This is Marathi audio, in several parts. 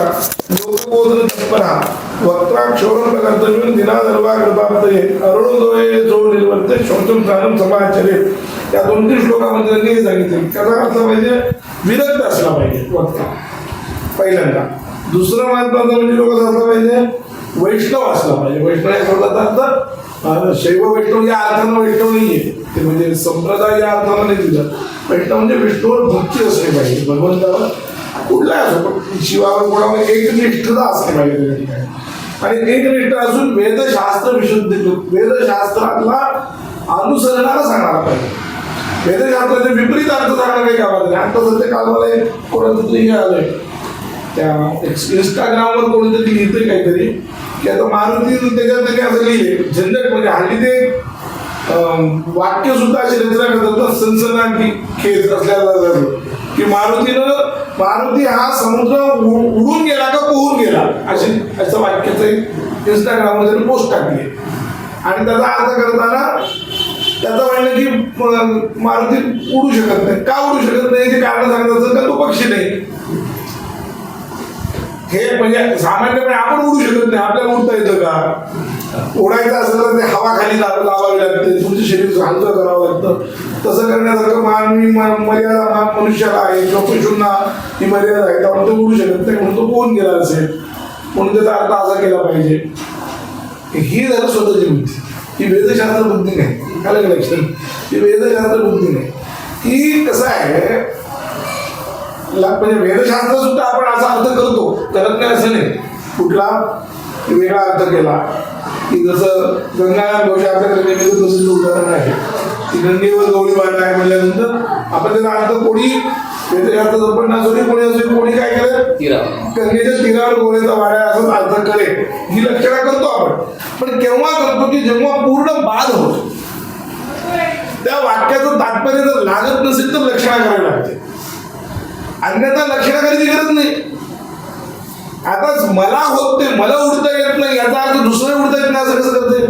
वक्ता लोकबोधन तत्परा वक्ता क्षोरम कर्तव्य दिना दर्वा कृताप्तये अरुणोदये जो निर्वर्ते शौचम स्थानम समाचरे या दोन तीन श्लोकामध्ये त्यांनी हे सांगितले त्याचा अर्थ म्हणजे विरक्त असला पाहिजे वक्ता पहिल्यांदा दुसरं महत्वाचं म्हणजे लोक असलं पाहिजे वैष्णव असला पाहिजे वैष्णव या शब्दाचा अर्थ शैव वैष्णव या अर्थानं वैष्णव नाहीये. ते म्हणजे संप्रदाय या अर्थानं नाही दिलं. वैष्णव म्हणजे विष्णूवर भक्ती असली पाहिजे. भगवंतावर कुठला असो पण शिवावर कोणावर एकनिष्ठता असली पाहिजे आणि एकनिष्ठ असून वेदशास्त्र विशुद्ध वेदशास्त्राला अनुसरणाला सांगायला पाहिजे. वेदशास्त्राचे विपरीत अर्थ सांगणं काही कामात नाही. आता सध्या काल मला एक कोणाचं तरी हे आलंय त्या इंस्टाग्रामवर कोणीतरी लिहितंय काहीतरी. की आता मारुती त्याच्यात त्यांनी असं लिहिले झंझट म्हणजे हल्ली ते वाक्य सुद्धा अशी रचना करतात ना सनसनाटी खेळ असल्याला की मारुतीनं मारुती हा समुद्र उडून गेला का पोहून गेला? अशी असं वाक्याचं इंस्टाग्रामवर त्यांनी पोस्ट टाकली. आणि त्याचा अर्थ करताना त्याचं म्हणणं की मारुती उडू शकत नाही. का उडू शकत नाही? ते कारण सांगत असेल का? तो पक्षी नाही. हे म्हणजे सामान्यपणे आपण उडू शकत नाही. आपल्याला उडता येतं का? उडायचं असेल तर ते हवा खाली लावावी लागते. तुमचं शरीर हलकं करावं लागतं. तसं करण्यासारखं मानवी मर्यादा मनुष्याला आहे. किंवा पशूंना ही मर्यादा आहे त्यामुळे तो उडू शकत नाही म्हणून तो पोहून गेला असेल. म्हणून त्याचा अर्थ असा केला पाहिजे. ही जरा स्वतःची बुद्धी. ही वेदशास्त्र बुद्धी नाही. आलं का लक्षात? ही वेदशास्त्र बुद्धी नाही. ही कसं आहे? म्हणजे वेदशास्त्र सुद्धा आपण असा अर्थ करतो. करत नाही असं नाही. कुठला? वेगळा अर्थ केला. की जसं गंगा घोष आपल्याकडे नेहमी तसंच उदाहरण आहे. की गंगेवर गौरी वाटा आहे म्हटल्यानंतर आपण त्याचा अर्थ कोणी? वेदशास्त्र जपण असू दे कोणी असू दे, कोणी काय केलं? तिरा गंगेच्या तीरावर गोळ्याचा वाड्या असं अर्थ करेल ही लक्षणं करतो आपण. पण केव्हा करतो की जेव्हा पूर्ण बाद होतो. त्या वाक्याचं तात्पर्य जर लागत नसेल तर लक्षणा करावी लागते. अन्यथा लक्षणा करायची गरज नाही. आता मला होत नाही मला उडता येत नाही याचा अर्थ दुसरं उडता येत नाही असं कसं करते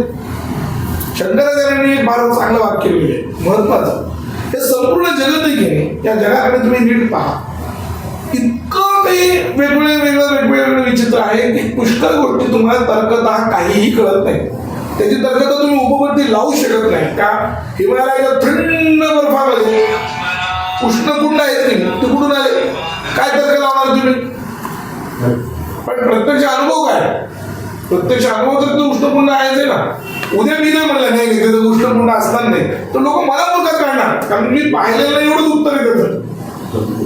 शंकराचार्यांनी एक फार चांगलं वाक्य लिहिले महत्वाचं हे संपूर्ण जगत आहे या जगाकडे तुम्ही नीट पहा. इतकं काही वेगवेगळे वेगळं वेगवेगळं विचित्र आहे की पुष्कळ गोष्टी तुम्हाला तर्कतः काहीही कळत नाही. त्याची तर्कता तुम्ही उपपत्ती लावू शकत नाही. का? हिमालयाच्या थंड बर्फामध्ये उष्णकुंड आहेत की ते कुठून आले? काय तर्क लावणार तुम्ही? पण प्रत्यक्ष अनुभव काय? प्रत्यक्ष अनुभव तर तो उष्णपूर्ण आहेच आहे ना. उद्या मी जर म्हणलं नाही नाही उष्णपूर्ण असणार नाही. तर लोक मला मुलगा काढणार कारण मी पाहिलेलं नाही एवढंच उत्तर आहे त्याचं.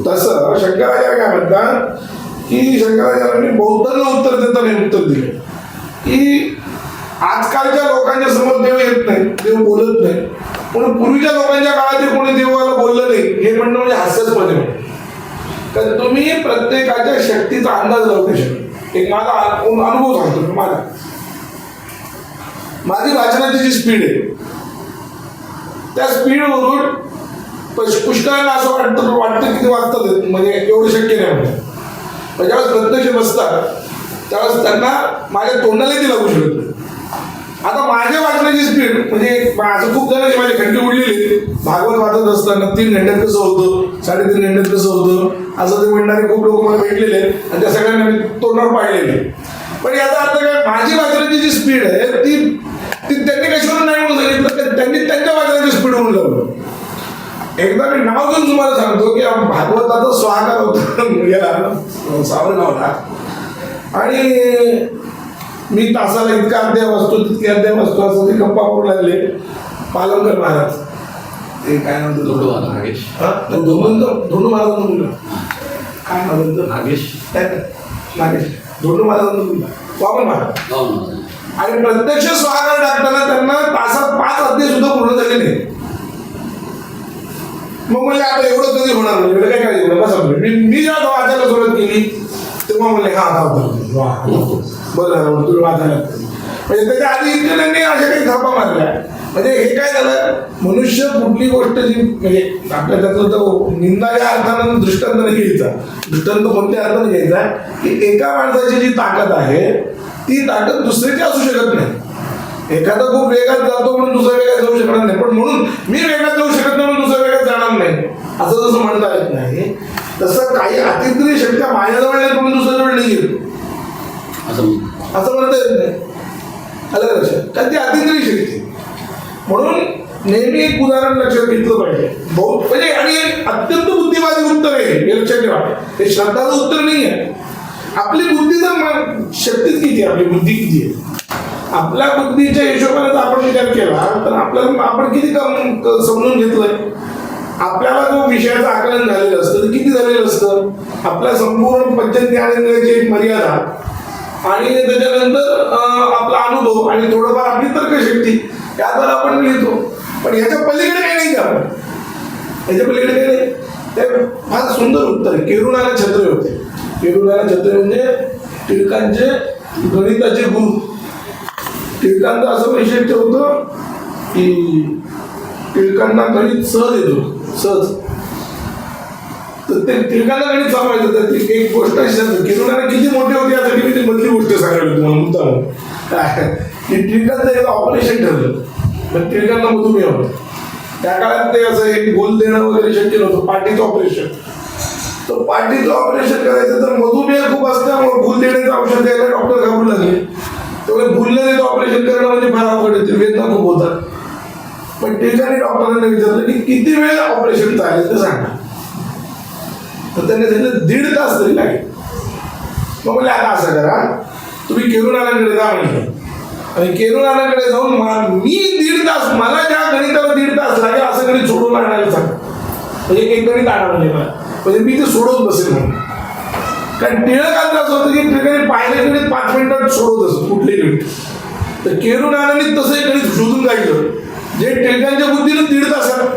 तसं शंकराचार्य काय म्हणतात की शंकराचार्यांनी बौद्धांना उत्तर देताना उत्तर दिले. की आजकालच्या लोकांच्या समोर देव येत नाही देव बोलत नाही. पण पूर्वीच्या लोकांच्या काळात कोणी देवाला बोललं नाही हे म्हणणं म्हणजे हास्यच म्हणजे तर तुम्ही प्रत्येकाच्या शक्तीचा अंदाज लावू शकता. एक माझा अनुभव सांगतो माझा माझी वाचनाची जी स्पीड आहे त्या स्पीडवरून पुष- पुष्कळांना असं वाटतं वाटतं की ते वाचतात म्हणजे एवढं शक्य नाही म्हणजे पण ज्यावेळेस प्रत्यक्ष बसतात त्यावेळेस त्यांना माझ्या तोंडाला ती लागू शकत नाही. आता माझ्या वाचण्याची स्पीड म्हणजे माझं खूप जणांची माझी खंडी उडलेली भागवत वाचत असताना तीन घंट्यात कसं होतं? साडेतीन घंट्यात कसं होतं? असं ते म्हणणारे खूप लोक मला भेटलेले आहेत आणि त्या सगळ्यांना मी तोंडावर पाहिलेले पण याचा अर्थ काय? माझी वाचण्याची जी स्पीड आहे ती ती त्यांनी कशावर नाही म्हणून सांगितलं त्यांनी त्यांच्या वाचण्याची स्पीड म्हणून लावलं एकदा मी नाव घेऊन तुम्हाला सांगतो की भागवताचा स्वाकार होता. सावर सावरगावला. आणि मी तासाला इतका अध्याय वाचतो तितके अध्याय वाचतो असं ते गप्पा करू लागले. पालनकर महाराज. ते काय धोंडू म्हणतो महाराज, नागेश. धोंडू धोंडू महाराजांना मुलं काय म्हणतो नागेश. नागेश. धोंडू महाराजांना मुलं वामन महाराज. आणि प्रत्यक्ष स्वागत टाकताना त्यांना तासात पाच अध्याय सुद्धा पूर्ण झाले नाही. मग म्हणले आता एवढं कधी होणार म्हणजे एवढं काय काय होणार बसा. मी मी जेव्हा वाचायला सुरुवात केली तेव्हा म्हणले हा हा वा बरं झालं तुम्ही वाचायला म्हणजे त्याच्या आधी इतके त्यांनी अशा काही थापा मारल्या म्हणजे हे काय झालं मनुष्य कुठली गोष्ट जी म्हणजे आपल्या त्यातलं तो निंदा या अर्थानं दृष्टांत नाही घ्यायचा दृष्टांत कोणत्या अर्थानं घ्यायचा की एका माणसाची जी ताकद आहे ती ताकद दुसऱ्याची असू शकत नाही एखादा खूप वेगात जातो म्हणून दुसऱ्या वेगात जाऊ शकणार नाही पण म्हणून मी वेगात जाऊ शकत नाही म्हणून दुसऱ्या वेगात जाणार नाही असं जसं म्हणता येत नाही. तसं काही अतिरिक्त शक्त्या माझ्याजवळ आहे पण दुसऱ्याजवळ नाही आहेत. असं. असं म्हणता येत नाही. आलं का लक्षात? कारण ती अतिरिक्त शक्ती म्हणून नेहमी एक उदाहरण लक्षात घेतलं पाहिजे. बहु म्हणजे आणि एक अत्यंत बुद्धिवादी उत्तर आहे हे लक्षात ठेवा. हे श्रद्धाचं उत्तर नाही आहे. आपली बुद्धी जर शक्तीच किती आहे? आपली बुद्धी किती आहे? आपल्या बुद्धीच्या हिशोबाने आपण विचार केला तर आपल्याला आपण किती समजून घेतलंय? आपल्याला जो विषयाचं आकलन झालेलं असतं ते किती झालेलं असतं? आपल्या संपूर्ण पंचज्ञानेंद्रियाची एक मर्यादा. आणि त्याच्यानंतर आपला अनुभव आणि थोडंफार आपली तर्कशक्ती याद्वारे आपण लिहितो. पण याच्या पलीकडे काही नाही का आपण. याच्या पलीकडे काही नाही. ते फार सुंदर उत्तर आहे. केरुणाला छत्रे होते. केरुणाला छत्रे म्हणजे टिळकांचे गणिताचे गुरु. टिळकांचं असं वैशिष्ट्य होतं की टिळकांना गणित सहज येतो सहज. तर ते टिळकांना गणित सांगायचं तर ती एक गोष्ट अशी सांगतो किरुणाला किती मोठे होते यासाठी मी ती मधली गोष्ट सांगायला तुम्हाला मुद्दा काय की टिळकांचं एक ऑपरेशन ठरलं. पण टिळकांना मधुमेह होतं त्या काळात ते असं एक गोल देणं वगैरे शक्य नव्हतं पाठीचं ऑपरेशन तर पाठीचं ऑपरेशन करायचं तर मधुमेह खूप असल्यामुळे भूल देण्याचं औषध द्यायला डॉक्टर घाबरू लागले. तेवढे भूलने ऑपरेशन करणं म्हणजे फार अवघड येते ते वेदना खूप होतात पण टिळकांनी डॉक्टरांना विचारलं किती वेळ ऑपरेशन चालेल ते सांगा तर त्यांनी सांगितलं दीड तास तरी लागेल. मग म्हणजे आता असं करा तुम्ही केरुणालाकडे जा म्हणजे आणि केरुणालाकडे जाऊन मी दीड तास मला ज्या गणिताला दीड तास लागेल असं गणित सोडून आणायला सांगा. म्हणजे एक गणित आणा म्हणजे मला. म्हणजे मी ते सोडवत बसेल म्हणून. कारण टिळकांचं असं होतं की टिळकाने पाहिलं गणित पाच मिनिटात सोडवत असत कुठले गणित. तर केरुणाने तसं एक गणित शोधून काढलं. जे टिळकांच्या बुद्धीनं दीड तासात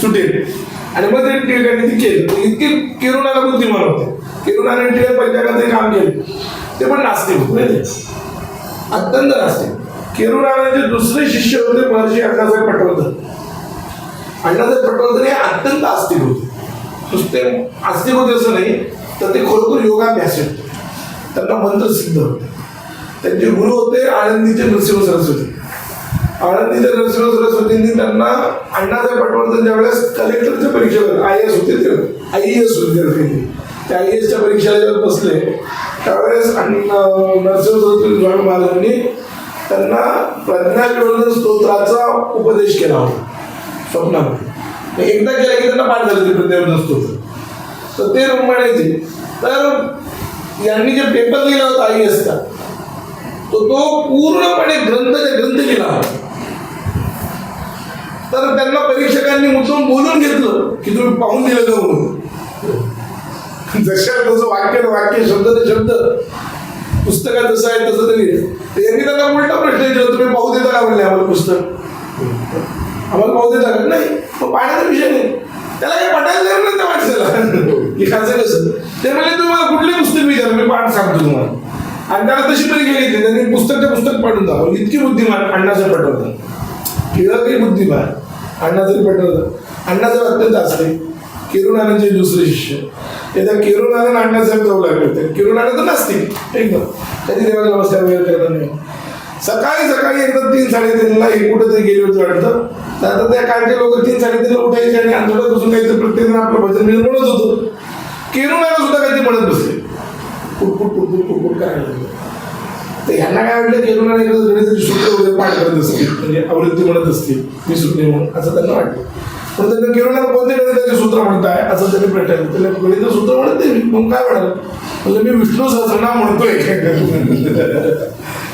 सुटेल. आणि मग ते टिळकांनी ते केलं. इतके केरुणाला बुद्धिमान होते. केरुणाने टिळक पंचांगाचे काम केले. ते पण नास्तिक होते? अत्यंत नास्तिक. केरुणाचे दुसरे शिष्य होते महर्षी अण्णासाहेब पटवर्धन. अण्णासाहेब पटवर्धन हे अत्यंत आस्तिक होते. नुसते आस्तिक होते असं नाही तर ते खरोखर योगाभ्यास होते त्यांना मंत्र सिद्ध होते. त्यांचे गुरु होते आनंदीचे नरसिंह सरस्वती. आनंदीचे नरसिंह सरस्वतींनी त्यांना अण्णासाहेब पटवर्धन ज्या वेळेस कलेक्टरच्या परीक्षेवर आय एस होते ते. आय एस होते त्या आय एसच्या परीक्षेला जेव्हा बसले त्यावेळेस अण्णा नरसिंह सरस्वती स्वामी महाराजांनी त्यांना प्रज्ञाविवर्धन स्तोत्राचा उपदेश केला होता स्वप्नामध्ये. एकदा केला की त्यांना पाठ झालं ते प्रज्ञाविवर्धन स्तोत्र. तर ते म्हणायचे तर यांनी जे पेपर लिहिला होता आय एसचा तो तो पूर्णपणे ग्रंथ ग्रंथ लिहिला होता. तर त्यांना परीक्षकांनी मुद्दाम बोलून घेतलं की तुम्ही पाहून दिलं का म्हणून. जशा तसं वाक्य वाक्य शब्द ते शब्द पुस्तकात जसं आहे तसं तरी तर यांनी त्यांना उलटा प्रश्न विचारला तुम्ही पाहू देता का? म्हणले आम्हाला पुस्तक. आम्हाला पाहू देता का? नाही मग पाहण्याचा विषय नाही. त्याला हे पटायला नाही ना त्या माणसाला. की कसं कसं? ते म्हणजे तुम्हाला कुठले पुस्तक विचारा मी पाठ सांगतो तुम्हाला. आणि त्याला तशी परीक्षा घेतली. त्यांनी पुस्तकच्या पुस्तक पाठवून दाखवलं. इतकी बुद्धिमान अण्णाचं पटवतं टिळकही बुद्धिमान. अण्णाचं अण्णा जर अत्यंत असते किरुणानंदचे दुसरे शिष्य. एकदा किरुणानंद अण्णासाहेब जाऊ लागले होते किरुणानंद तर नास्तिक एकदम. कधी देवाला नमस्कार वगैरे करणार नाही. सकाळी सकाळी एकदा तीन साडेतीनला एक कुठं तरी गेली होती वाटतं. तर आता त्या काय लोक तीन साडेतीनला उठायचे आणि आंदोलन बसून काहीतरी प्रत्येक जण आपलं भजन मिळून म्हणत होतं. किरुणानं सुद्धा काहीतरी म्हणत बसले. कुटकुट कुटकुट कुटकुट करायला लागले. तर यांना काय वाटलं केरुणाने एखादं गणिताची सूत्र वगैरे पाठ करत असतील? म्हणजे आवृत्ती म्हणत असतील मी सुटणे म्हणून असं त्यांना वाटलं. पण त्यांना केरुणाला कोणते गणिताचे सूत्र म्हणताय असं त्यांनी प्रश्न त्याला गणित सूत्र म्हणत नाही मग काय म्हणाल? म्हणजे मी विष्णू सहस्रनाम म्हणतोय.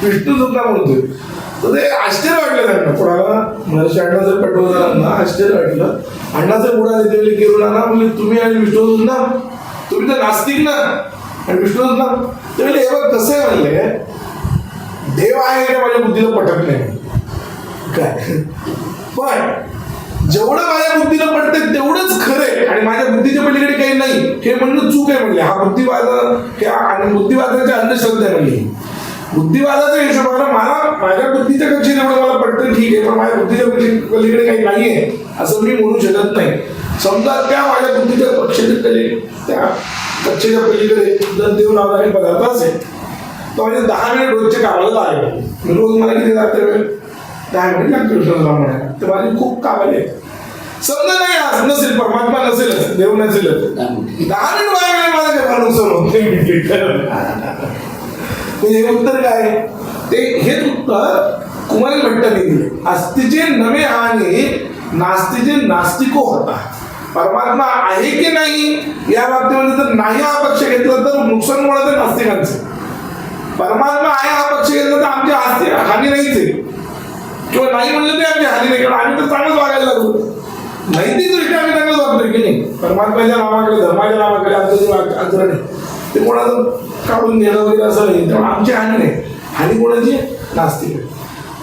विष्णू सहस्रनाम म्हणतोय. तर ते आश्चर्य वाटलं त्यांना. कोणाला? महर्षी अण्णासाहेब पटवर्धनांना आश्चर्य वाटलं. अण्णासाहेब उडाले ते केरुणाला म्हणजे तुम्ही आणि विष्णू ना तुम्ही तर नास्तिक ना. आणि विष्णू ना ते म्हणजे हे बघ कसं आहे म्हणले देव आहे का माझ्या बुद्धीला पटत नाही काय? पण जेवढं माझ्या बुद्धीला पडते तेवढंच खरं आहे. आणि माझ्या बुद्धीच्या पलीकडे काही नाही. हे म्हणणं चूक आहे म्हणले. हा बुद्धिवाद आणि बुद्धिवादाच्या अंधश्रद्धा आहे म्हणली. बुद्धिवादाच्या हिशोबाने मला माझ्या बुद्धीच्या कक्षेने एवढं मला पटतं ठीक आहे पण माझ्या बुद्धीच्या पलीकडे काही नाही आहे असं मी म्हणू शकत नाही. समजा त्या माझ्या बुद्धीच्या कक्षेच्या कले त्या कक्षेच्या पलीकडे जर देव नावाने पदार्थ असेल तो म्हणजे दहा मिनिट रोजचे कामाला लागले मी रोज मला किती जाते वेळ दहा मिनिट लागते विष्णूला म्हणायला. तर माझी खूप कामाले आहेत समजा नाही आज नसेल परमात्मा नसेलच देव नसेलच दहा मिनिट वाया गेले माझं काय नुकसान होत म्हणजे हे उत्तर काय? ते हेच उत्तर कुमारी भट्टाने दिले. अस्तिचे नवे आणि नास्तिचे नास्तिको होता. परमात्मा आहे की नाही? या बाबतीमध्ये जर नाही हा पक्ष घेतला तर नुकसान तर नास्तिकांचं. परमात्मा आहे हा पक्ष घेतला तर आमची आस्ती हानी नाहीच आहे. किंवा नाही म्हणलं तरी आमची हानी नाही कारण आम्ही तर चांगलंच वागायला लागलो. नैतिकदृष्ट्या आम्ही चांगलंच वागतोय की नाही? परमात्माच्या नावाकडे धर्माच्या नावाकडे आमचं आचरण आहे. ते कोणाचं काढून घेणं वगैरे असं नाही त्यामुळे आमची हानी नाही. हानी कोणाची? नासते नास्तिक.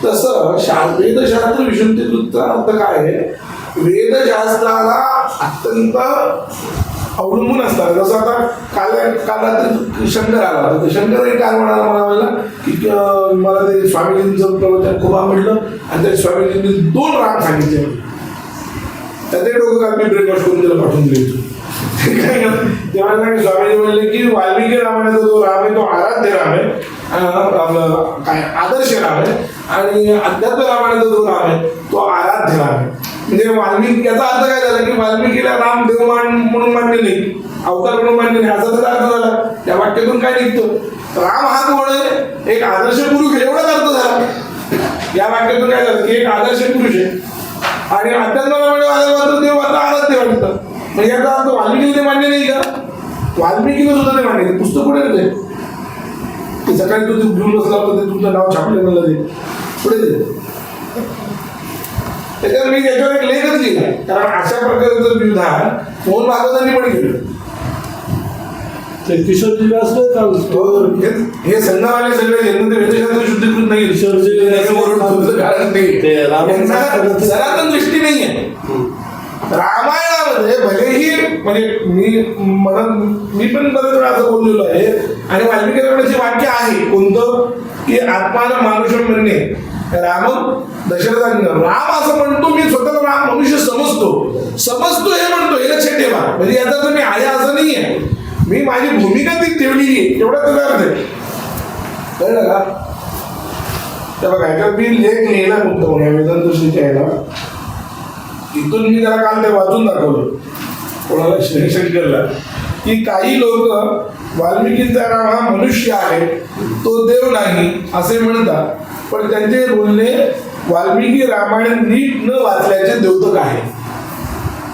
तसं शा वेदशास्त्र विशुद्धीचा अर्थ काय आहे? वेदशास्त्राला अत्यंत अवलंबून असतात. जसं आता काल काल रात्री शंकर आला होता. तर शंकर एक म्हणाला मला म्हणला की मला ते स्वामीजींचं प्रवचन खूप आवडलं आणि त्या स्वामीजींनी दोन राग सांगितले. त्याचे डोकं काल मी ब्रेकफास्ट करून त्याला पाठवून दिले. ते म्हणाले स्वामीजी म्हणले की वाल्मिकी रामायणाचा जो राम आहे तो आराध्य राम आहे. काय आदर्श राम आहे. आणि अध्यात्म रामायणाचा जो राम आहे तो आराध्य राम आहे. म्हणजे वाल्मिकी याचा अर्थ काय झाला की वाल्मिकीला राम देव मान म्हणून मान्य नाही. अवतार म्हणून मान्य नाही. असा त्याचा अर्थ झाला त्या वाक्यातून काय निघतो? राम हा कोण आहे एक आदर्श पुरुष एवढाच अर्थ झाला. या वाक्यातून काय झालं की एक आदर्श पुरुष आहे. आणि अत्यंत आलं मात्र देव आता ते वाटतं. म्हणजे याचा अर्थ वाल्मिकीने ते मान्य नाही का? वाल्मिकीने सुद्धा ते मान्य पुस्तक कुठे ते सकाळी तू घेऊन बसला होता ते तुमचं नाव छापलं मला ते. पुढे त्याच्यावर मी त्याच्यावर एक लेखच लिहिला. कारण अशा प्रकारचं विधान मोहन भागवतांनी पण केलं. ते किशोरजी असलं का तो हे- हे संघावाले सगळे यांना ते वेदशास्त्र शुद्धीकृत नाही किशोरजी. कारण सनातन दृष्टी नाही आहे. रामायणामध्ये भलेही म्हणजे मी म्हणत मी पण बरेच वेळा असं बोललेलो आहे. आणि वाल्मिकी वाक्य आहे कोणतं? की आत्मान मानुष म्हणणे राम दशरथांना राम असं म्हणतो मी स्वतःला राम मनुष्य समजतो. समजतो हे म्हणतो हे लक्षात ठेवा. म्हणजे याचा तर मी आया असं नाही आहे मी माझी भूमिका ती ठेवली आहे. तेवढा अर्थ आहे. कळलं का? त्या बघा याच्यात मी लेख लिहिला मुद्दा म्हणून वेदन वेदांतशीच्या यायला इथून मी जरा काल ते वाचून दाखवलं. कोणाला शंकरला. की काही लोक वाल्मिकींचा राम हा मनुष्य आहे तो देव नाही असे म्हणतात. पण त्यांचे बोलणे वाल्मिकी रामायण नीट न वाचल्याचे द्योतक आहे.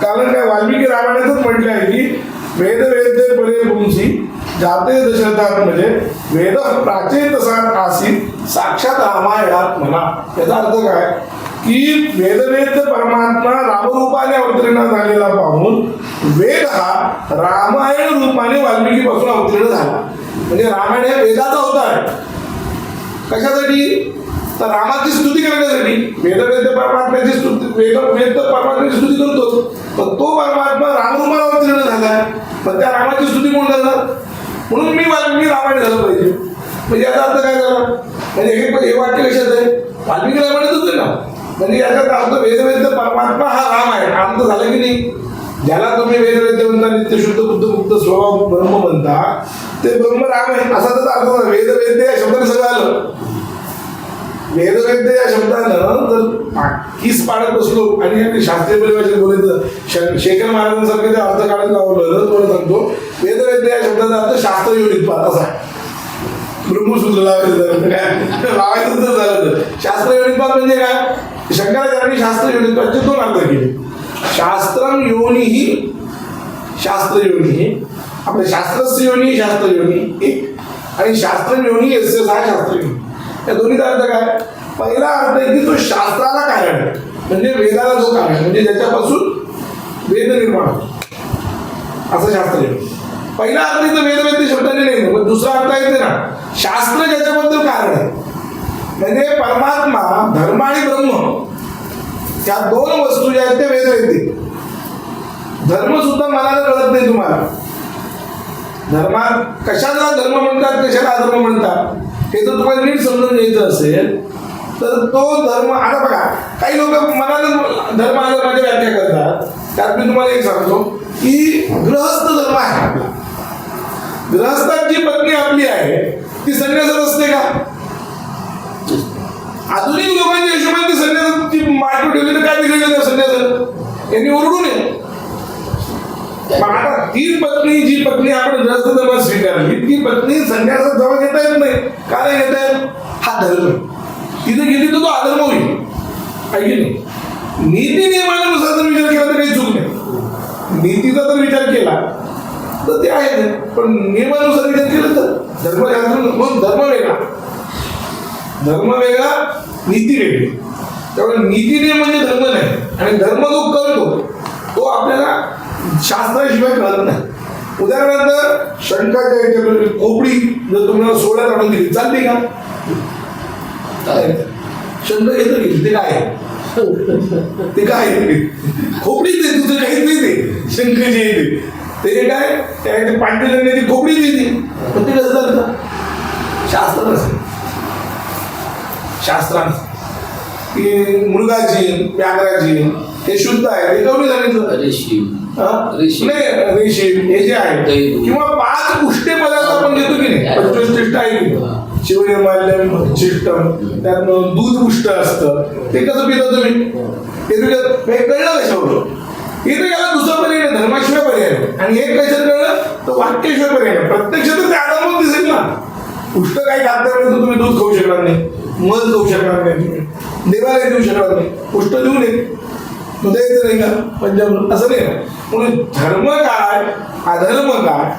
कारण काय? वाल्मिकी रामायणातच म्हटले आहे की वेद वेद्य परे गुंशी जाते दशरथात म्हणजे वेद प्राचीन तसात आसी साक्षात रामायणात म्हणा. याचा अर्थ काय? की वेदवेद परमात्मा रामरूपाने अवतीर्ण झालेला पाहून वेद हा रामायण रूपाने वाल्मिकीपासून अवतीर्ण झाला. म्हणजे रामायण हे वेदाचा अवतार आहे कशासाठी? तर रामाची स्तुती करण्यासाठी. वेदवेद परमात्म्याची स्तुती वेद वेद परमात्म्याची स्तुती करतो. पण तो परमात्मा रामरूपाला अवतीर्ण झाला. पण त्या रामाची स्तुती कोण करणार? म्हणून मी मी रामायण झालं पाहिजे. म्हणजे याचा अर्थ काय झाला? म्हणजे हे हे वाक्य कशात आहे? वाल्मिकी रामायणच होते ना? म्हणजे याचा अर्थ वेदवेद परमात्मा हा राम आहे. आमचं झालं की नाही? ज्याला तुम्ही वेदवेद्य म्हणता नित्य शुद्ध बुद्ध मुक्त स्वभाव ब्रह्म म्हणता ते ब्रह्म राम आहे. असा त्याचा अर्थ झाला. वेदवेद्य या शब्दाने सगळं आलं. वेदवेद्य या शब्दानं जर किस पाडत बसलो आणि आम्ही शास्त्रीय परिभाषेत बोलायचं श- शेखर महाराजांसारखं ते अर्थ काढत लावलं तर सांगतो वेदवेद्य या शब्दाचा अर्थ शास्त्र योनीत पाहत असा ब्रह्मसूत्र लावायचं तर काय? लावायचं तर झालं शास्त्र योनित्वात म्हणजे काय? शंकराचार्यांनी शास्त्र योनित्वाचे दोन अर्थ केले. शास्त्रम योनी ही शास्त्र योनी आपलं शास्त्रस्य योनी शास्त्र योनी एक आणि शास्त्र योनी घेतला हा शास्त्र योनी या दोन्हीचा अर्थ काय? पहिला अर्थ आहे की तो शास्त्राला कारण आहे. म्हणजे वेदाला जो कारण आहे. म्हणजे ज्याच्यापासून वेद निर्माण होतो. असं शास्त्र योनी पहिला अर्थ इथं वेदवेद्य शब्दाने नाही पण दुसरा अर्थ आहे ना शास्त्र ज्याच्याबद्दल कारण आहे. म्हणजे परमात्मा धर्म आणि ब्रह्म त्या दोन वस्तू ज्या आहेत त्या वेदवेद्य धर्म सुद्धा मनाला कळत नाही तुम्हाला. धर्मात कशाला धर्म म्हणतात कशाला अधर्म म्हणतात हे जर तुम्हाला नीट समजून घ्यायचं असेल तर तो धर्म आता बघा काही लोक मनाला धर्म अधर्माची व्याख्या करतात. त्यात मी तुम्हाला एक सांगतो की गृहस्थ धर्म आहे आपला. गृहस्थाची पत्नी आपली आहे ती संन्यासात असते का? आधुनिक लोकांच्या हिशोबाने संन्यासाची माटू ठेवली तर काय बिघडलं? त्या संन्यासात यांनी ओरडून ये मग आता ती पत्नी जी पत्नी आपण ग्रस्त धर्म स्वीकारली ती पत्नी संन्यासात जवळ घेता येत नाही. का नाही घेता येत? हा धर्म. तिथे गेली तर तो अधर्म होईल. काही नाही? नीती नियमानुसार जर विचार केला तर काही चूक नाही. नीतीचा जर विचार केला तर ते आहे. पण नियमानुसार विचार केलं तर धर्मशास्त्र मग धर्म वेगळा. धर्म वेगळा नीती वेगळी. त्यामुळे नीती नियम म्हणजे धर्म नाही. आणि धर्म जो करतो तो आपल्याला शास्त्राशिवाय कळत नाही. उदाहरणार्थ शंकाच्या याच्यामध्ये म्हणजे खोपडी जर तुम्हाला सोळ्यात आणून दिली. चालते का? शंक येतं गेली ते काय? आहे? ते काय? खोपडी ते? तुझं काहीच नाही ते शंख जे ते काय? त्या ते पांढरी खोपडी देते. पण ते कसं चालतं? शास्त्र नसेल शास्त्रानं की मृगाची व्याघ्राची हे शुद्ध आहे. हे कमी हा? रेशीम. नाही, रेशीम. हे जे आहे. किंवा पाच उष्टे पदार्थ आपण घेतो की नाही? पंचोष्टिष्ट आहे की नाही? शिवनिर्माल्यम शिष्टम त्यात दूध उष्ट असतं. ते कसं पिता तुम्ही? ते तुझ्या हे कळलं कशावर हे तर याला दुसरा पर्याय धर्माशिवाय पर्याय. आणि हे कशात कळलं? तर वाक्याशिवाय पर्याय. प्रत्यक्ष तर ते आनंद दिसेल ना. उष्ट काही खात नाही तुम्ही दूध खाऊ शकणार नाही. मध खाऊ शकणार नाही. तुम्ही देवाला देऊ शकणार नाही. उष्ट देऊ नये. द्यायचं नाही का पंजाब असं नाही. म्हणून धर्म काय अधर्म काय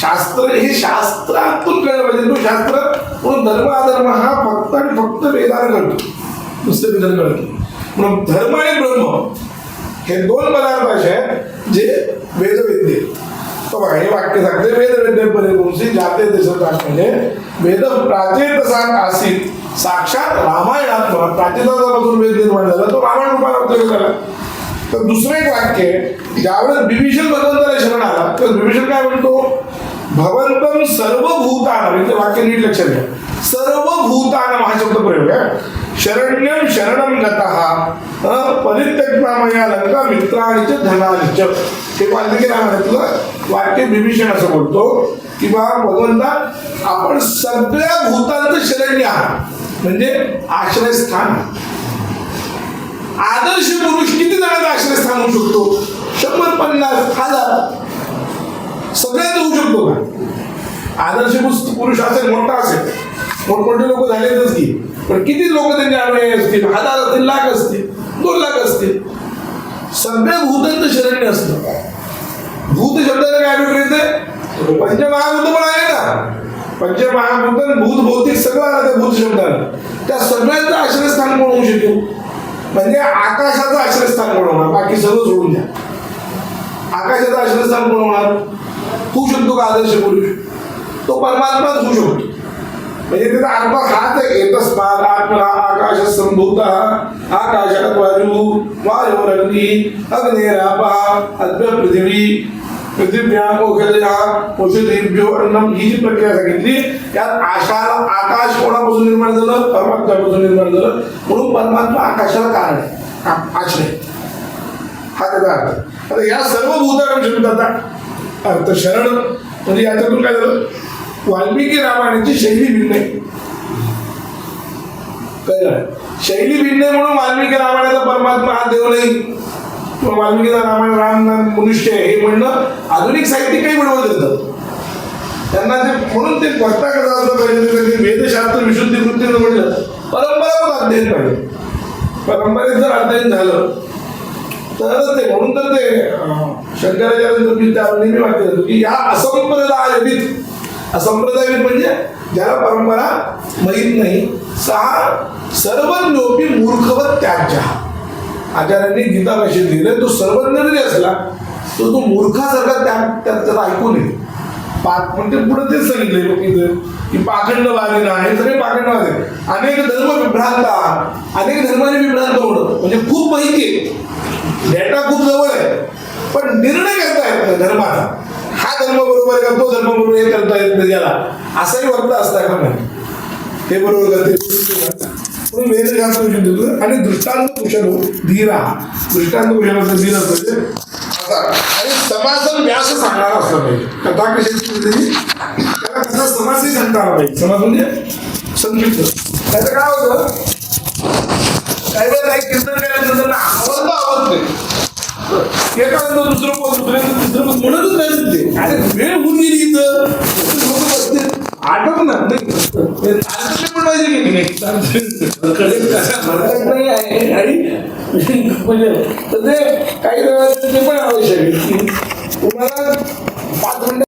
शास्त्र हे शास्त्रातून कळलं पाहिजे. तो शास्त्र म्हणून धर्म अधर्म हा फक्त आणि फक्त वेदानं कळतो नुसतं वेदानं कळतो म्हणून धर्म आणि ब्रह्म हे दोन पदार्थ असे आहेत जे वेदवेद्य तो बघा हे वाक्य सांगते वेद वेद्य जाते दिसत म्हणजे वेद प्राचेतसात आसीत. साक्षात रामायणात प्राचेतापासून वेद निर्माण झाला. तो रामायण रूपात झाला. तर दुसरं एक वाक्य आहे, ज्यावेळेस बिभीषण भगवंताला शरण आला तर बिभीषण काय म्हणतो? भगवंतम सर्व भूतान म्हणजे वाक्य नीट लक्षात घ्या. सर्व भूतान हा शब्द प्रयोग आहे शरण्यम शरणम गतः परित्यक्तामया लंका मित्रांच धनाच हे वाल्मिकी रामायणातलं वाक्य बिभीषण असं बोलतो की बा भगवंता आपण सगळ्या भूतांचं शरण्य आहात. म्हणजे आश्रयस्थान. आदर्श पुरुष किती जणांचं आश्रयस्थान होऊ शकतो? शंभर पन्नास हजार. सगळ्यात होऊ शकतो का? आदर्श पुरुष- पुरुष असेल मोठा असेल. मोठमोठे लोक झालेच की पण किती लोक त्यांचे अनुयायी असतील? हजार असतील लाख असतील दोन लाख असतील. सगळ्या भूतांचं शरण्य असतं. भूत शब्दाला काय अभिप्रेत आहे? पंचमहाभूत पण आहे ना? पंचमहाभूत भूत भौतिक सगळं आलं त्या भूत शब्दाला. त्या सगळ्यांचं आश्रयस्थान कोण होऊ शकतो म्हणजे आकाशाचं आश्रयस्थान कोण होणार? बाकी सर्व सोडून द्या. आकाशाचं आश्रयस्थान कोण होणार? होऊ शकतो का आदर्श पुरुष? तो परमात्माच होऊ शकतो. म्हणजे त्याचा आत्मा हाच येत असतात आत्मना आकाश संभूत आकाशात वायू वायुरग्नी अग्नेरापा अद्य पृथ्वी पृथिव्या ओखलया औषधीभ्यो अन्नम ही जी प्रक्रिया सांगितली त्यात आशाला आकाश कोणापासून निर्माण झालं परमात्म्यापासून निर्माण झालं म्हणून परमात्मा आकाशाला कारण आहे आश्रय हा त्याचा अर्थ आता या सर्व भूताकडे शब्दाचा अर्थ शरण म्हणजे याच्यातून काय झालं वाल्मिकी रामायणाची शैली भिन्न आहे कळलं शैली भिन्न आहे म्हणून वाल्मिकी रामायणाचा परमात्मा हा देव नाही. किंवा वाल्मिकीचा रामायण रामनाम मनुष्य आहे हे म्हणणं आधुनिक साहित्यिकही मिळवत येतं त्यांना ते म्हणून ते वक्ता कसं असलं पाहिजे ते म्हणजे वेदशास्त्र विशुद्धी वृत्तीनं म्हणलं. परंपरा पण अध्ययन पाहिजे. परंपरेत जर अध्ययन झालं तरच ते म्हणून तर ते शंकराचार्य त्या नेहमी वाक्य देतो की या असंप्रदायवित असंप्रदायवित म्हणजे ज्याला परंपरा माहीत नाही सहा सर्वज्ञोपी मूर्खवत त्याच्या आचार्यांनी गीता भाषेत लिहिलं तो सर्वज्ञ जरी असला तर तो मूर्खासारखा त्या त्याचं ऐकून येईल. पाक म्हणजे पुढे तेच सांगितलंय लोक इथं की पाखंडवादी ना हे सगळे पाखंडवादी आहेत. अनेक धर्म विभ्रांत अनेक धर्माने विभ्रांत होणं म्हणजे खूप माहिती आहे. डेटा खूप जवळ आहे. पण निर्णय करता येत नाही धर्माचा. हा धर्म बरोबर आहे का तो धर्म बरोबर हे करता येत नाही याला. असाही वक्ता असता का नाही? ते बरोबर का म्हणून वेद का? म्हणून विषय देतो आणि दृष्टांत कुशल हो धीरा दृष्टांत कुशल असं म्हणजे धीर म्हणजे आणि समाजन व्यास सांगणारा असला पाहिजे. कथा कशी असते त्याची? त्याला कसा सांगता आला पाहिजे. समाज म्हणजे संगीत त्याचं काय होतं? काही वेळेला काही कीर्तन केल्यानंतर ना आवडतं आवडत नाही दुसरं पोत दुसऱ्यानंतर तिसरं म्हणतच नाही ते अरे वेळ होऊन गेली इथं. लोक बसते नाही. नाही आहे आणि म्हणजे ते काही वेळा ते पण आवश्यक आहे तुम्हाला पाच मिनिटं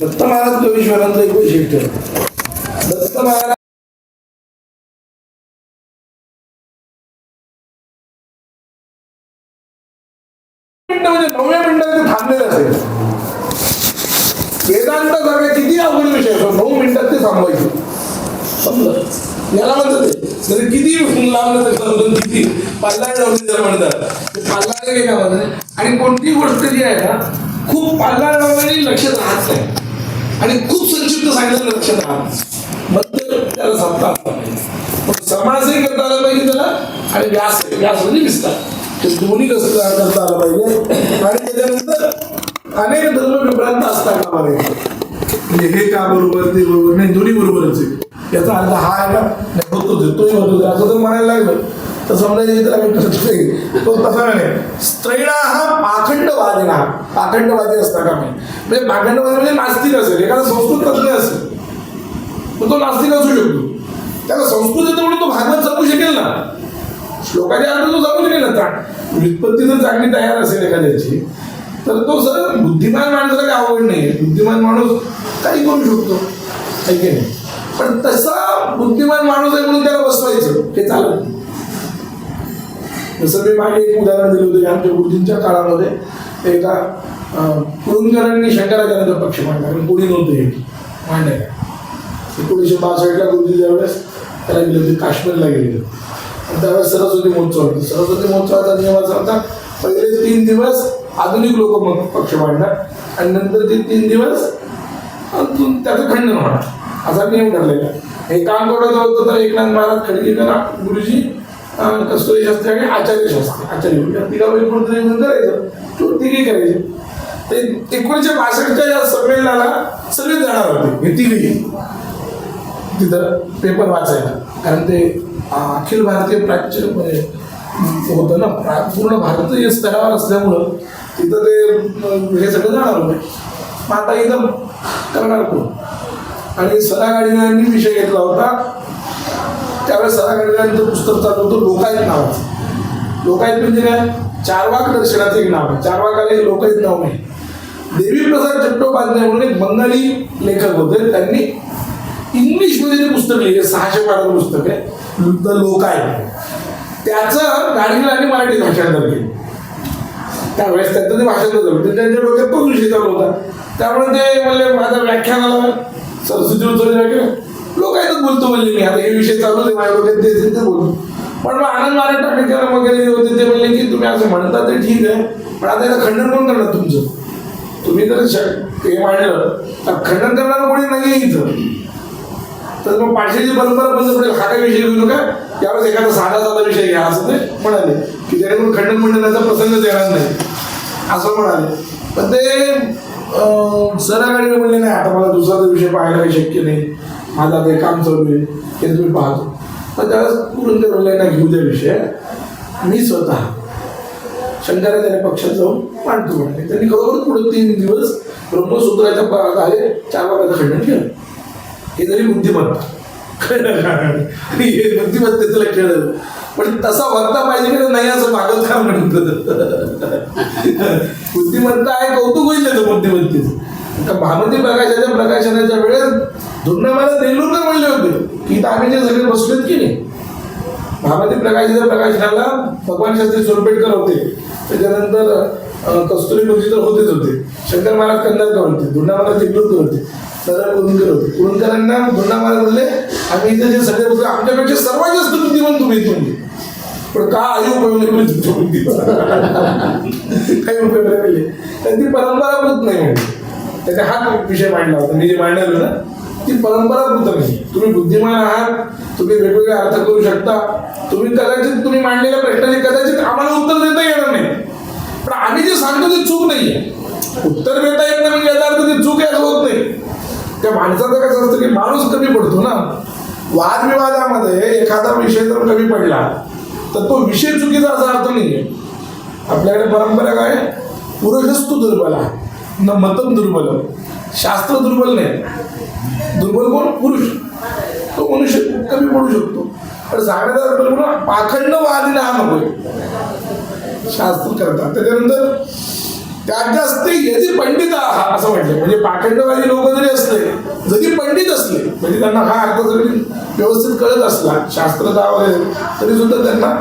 दत्त महाराज कवीश्वरांचं एक वैशिष्ट्य. दत्त महाराज मिनिटं म्हणजे नवव्या मिनिटात ते थांबलेले असेल वेदांत सारखा किती अवघड विषय असतो नऊ मिनिटात ते थांबवायचे समजलं याला म्हणतात ते जरी किती लांब किती लावली म्हणतात. आणि कोणती गोष्ट जी आहे ना खूप पल्लाळ लावण्याने लक्षात राहत नाही. आणि खूप संक्षिप्त सांगितलं लक्षात राहत बद्दल त्याला सत्ता समाजही करता आला पाहिजे त्याला आणि व्यास व्यास म्हणजे विस्तार. ते दोन्ही कसं करता आलं पाहिजे? आणि त्याच्यानंतर अनेक धर्म विभ्रांत असतात कामाने हे का बरोबर ते बरोबर नाही दोन्ही बरोबरच आहे. याचा अर्थ हा आहे का नाही होतोच होतो तोही असं जर म्हणायला लागलं. तर समजायचं त्याला मी कसं तो तसा नाही स्त्रैणा हा पाखंडवादी ना पाखंडवादी असता का नाही? म्हणजे पाखंडवादी म्हणजे नास्तिक असेल एखादा संस्कृत तज्ञ असेल. मग तो नास्तिक असू शकतो. त्याला संस्कृत येतो म्हणून तो भागवत जपू शकेल ना. श्लोकाच्या अर्थ तो जपू शकेल ना. त्या व्युत्पत्ती जर चांगली तयार असेल एखाद्याची तर तो सर बुद्धिमान माणसाला काही आवड नाही बुद्धिमान माणूस काही करू शकतो. आहे नाही? पण तसा बुद्धिमान माणूस आहे म्हणून त्याला बसवायचं. हे चालत नाही. जसं मी मागे एक उदाहरण दिलं होतं की आमच्या गुरुजींच्या काळामध्ये एका कुरुंगरांनी कुरुंदकरांनी शंकराचार्यांचा पक्ष मांडला कारण कोणी नव्हतं हे. मांडायला एकोणीसशे बासष्टला गुरुजी ज्यावेळेस त्याला गेले होते काश्मीरला गेले होते. आणि त्यावेळेस सरस्वती महोत्सव होता. सरस्वती महोत्सवाचा नियमाचा होता पहिले तीन दिवस आधुनिक लोक मग पक्ष मांडणार आणि नंतर ते तीन दिवस अजून त्याचं खंडन होणार. असा नियम ठरलेला आहे. हे काम कोणाचं होतं तर एकनाथ महाराज खडगेकर गुरुजी कस्तुरी शास्त्री आणि आचार्य शास्त्री. आचार्य म्हणजे तिघापैकी कोणतरी म्हणून करायचं. तो तिघी करायचे. ते एकोणीसशे बासष्टच्या या संमेलनाला सगळेच जाणार होते हे तिघी. तिथं पेपर वाचायला. कारण ते अखिल भारतीय प्राच्य म्हणजे होतं ना प्रा- पूर्ण भारतीय स्तरावर असल्यामुळं तिथं ते हे सगळं जाणार होते. मग आता इथं करणार कोण? आणि सरा विषय घेतला होता. त्यावेळेस सरा पुस्तक चालू होतं लोकायत नाव लोकायत म्हणजे काय? चारवाक दर्शनाचं एक नाव आहे. चारवाकाला एक लोकायत नाव नाही. देवी प्रसाद चट्टोपाध्याय म्हणून एक बंगाली लेखक होते. त्यांनी इंग्लिशमध्ये ते पुस्तक लिहिले. सहाशे पानाचं पुस्तक आहे. द लोकायत. त्याचं गाडगीला आणि मराठी भाषांतर केलं. त्यावेळेस त्यांचं ते भाषांतर झालं. म्हणजे त्यांच्या डोक्यात पण विषय चालू होता. त्यामुळे ते म्हणले माझ्या व्याख्यानाला सरस्वती उत्सव व्याख्यान बोलतो म्हणले मी. आता हे विषय चालू आहे माझ्या डोक्यात ते ते- ते पण मग आनंद महाराज टाकेकर वगैरे जे होते ते म्हणले की तुम्ही असं म्हणता ते ठीक आहे पण आता याचं खंडन कोण करणार तुमचं? तुम्ही जर श- हे मांडलं. तर खंडन करणार कोणी नाही आहे इथं. तर मग पाचशेची परंपरा बंद पडेल हा काही विषय घेऊ नका? यावेळेस एखादा साधा साधा विषय घ्या असं ते म्हणाले. की जेणेकरून खंडन मंडळाचा प्रसंग येणार नाही. असं म्हणाले. पण ते सरागाडीने म्हणले नाही आता मला दुसरा विषय पाहायला काही शक्य नाही. माझं आता हे काम चालू आहे ते तुम्ही पाहतो. पण त्यावेळेस पुरंदर म्हणले ना घेऊ द्या विषय. मी स्वतः शंकराचार्य पक्षात जाऊन मांडतो म्हणाले त्यांनी खरोखर पुढे तीन दिवस ब्रह्मसूत्राच्या प- आले चार भागाचं खंडन केलं. हे जरी बुद्धिमत्ता कळलं हे बुद्धिमत्तेचं लक्ष पण तसा वक्ता पाहिजे की नाही असं भागवत का म्हणत? बुद्धिमत्ता आहे कौतुक होईल त्याचं बुद्धिमत्तेचं. का भामती प्रकाशाच्या प्रकाशनाच्या वेळेस धुंड मला नेलूरकर म्हणले होते. की इथं आम्ही जे सगळे बसलेत की नाही? भामती प्रकाशाच्या प्रकाशनाला भगवान शास्त्री सोनपेटकर होते. त्याच्यानंतर कस्तुरी मुखी तर होतेच होते. शंकर महाराज कंदारकर होते. धुंडा महाराज चिपळूणकर होते. सरळ कुरुंदकर होते. कुरुंदकरांना धुंडा महाराज म्हणले आम्ही इथे जे सगळे होते आमच्यापेक्षा सर्वात जास्त बुद्धिमान तुम्ही इथे पण का आयु उपयोग नाही म्हणजे काही उपयोग नाही म्हणजे त्यांची परंपराभूत नाही म्हणजे हा विषय मांडला होता. मी जे मांडलं ना ती परंपराभूत नाही. तुम्ही बुद्धिमान आहात तुम्ही वेगवेगळे अर्थ करू शकता. तुम्ही कदाचित तुम्ही मांडलेल्या प्रश्नाचे कदाचित आम्हाला उत्तर देता येणार नाही. पण आम्ही जे सांगतो ते चूक नाही उत्तर देता येत नाही म्हणजे याचा अर्थ ते चूक आहे असं होत नाही. त्या माणसाचं कसं असतं की माणूस कमी पडतो ना? वादविवादामध्ये एखादा विषय जर कमी पडला तर तो विषय चुकीचा असा अर्थ नाही आहे आपल्याकडे परंपरा काय? पुरुषस्तु आहे न मतम दुर्बल. शास्त्र दुर्बल नाही. दुर्बल कोण? पुरुष. तो मनुष्य कमी पडू शकतो. पण सांगण्याचा पाखंड वादी पाखंडवादी हा नकोय. शास्त्र करतात. त्याच्यानंतर त्यात असते यदि पंडित आहात असं म्हटलं. म्हणजे पाखंडवादी लोक जरी असले जरी पंडित असले म्हणजे त्यांना हा अर्थ जरी व्यवस्थित कळत असला शास्त्रता वगैरे तरी सुद्धा त्यांना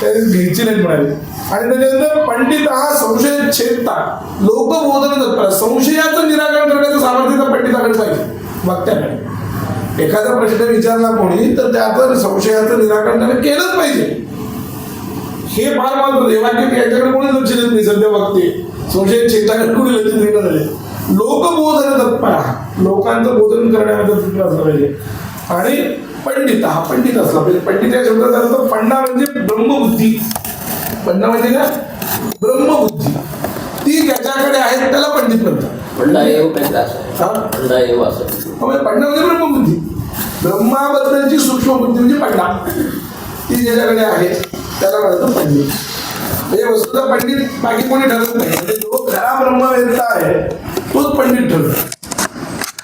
त्याने घ्यायची नाही म्हणाले. आणि त्याच्यानंतर पंडित हा संशय छेदता. लोक बोधन तत्पर. संशयाचं निराकरण करण्याचं सामर्थ्य त्या पंडिताकडे पाहिजे. वक्त्याकडे एखादा प्रश्न विचारला कोणी तर त्याचं संशयाचं निराकरण त्याने केलंच पाहिजे. हे फार महत्वाचं आहे. वाक्य याच्याकडे कोणी लक्ष सध्या बघते. संशय चेताकडे कोणी लक्ष देणं झाले लोकबोधन तत्पर लोकांचं बोधन करण्यामध्ये तत्पर असलं पाहिजे. आणि पंडित हा पंडित असला पाहिजे. पंडित या शब्दाचा अर्थ पंडा म्हणजे ब्रह्मबुद्धी. पंडा म्हणजे काय? ब्रह्मबुद्धी. ती ज्याच्याकडे आहे त्याला पंडित म्हणतात. पंडा येऊ हा? पंडा येऊ असं. म्हणजे पंडा म्हणजे ब्रह्मबुद्धी. ब्रह्माबद्दलची सूक्ष्म बुद्धी म्हणजे पंडा ती ज्याच्याकडे आहे त्याला म्हणतो पंडित. हे वस्तुता पंडित बाकी कोणी ठरत नाही. म्हणजे जो खरा ब्रह्मवेत्ता आहे तोच पंडित ठरतो.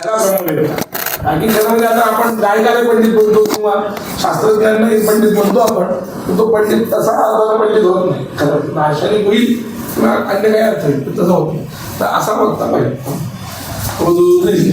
खरा ब्रह्मवेत्ता. बाकी खरं म्हणजे आता आपण गायकाला पंडित बोलतो किंवा शास्त्रज्ञांनाही पंडित म्हणतो आपण तो पंडित तसा अर्धाला पंडित होत नाही. खरं भाषाने होईल किंवा अन्य काही अर्थ येईल तसं होत नाही. तर असा बघता पाहिजे. हो. हो, हो,